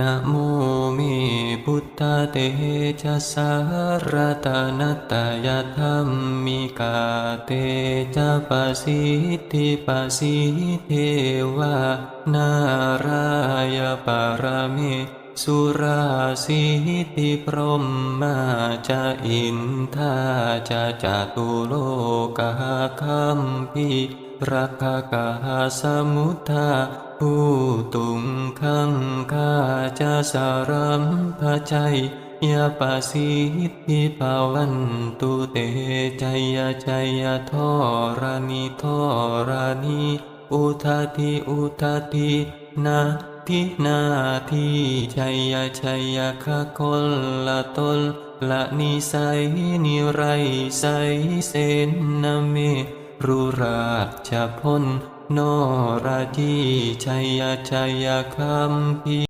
นะโมเมพุทธเตชะสารตานตยธรรมมิกาเตจะปสิทธิปสิเทวา นารายปารเมสุราสิทธิพรหมาจะอินทาจะจตุโลกาคัมพี รักขกาสมุทาผู้ตุงขังคาจะสารัมภชัยยาปาสิทธิภาวันตุเตใจยาใจยาทอรานิทอรานิอุทาทิอุทาทินาทินาทิชัยยชัยยคะคลละตลละนิสัยนิไรไสเสนนาเม รุราชพลนราจีชัยชัยคำพี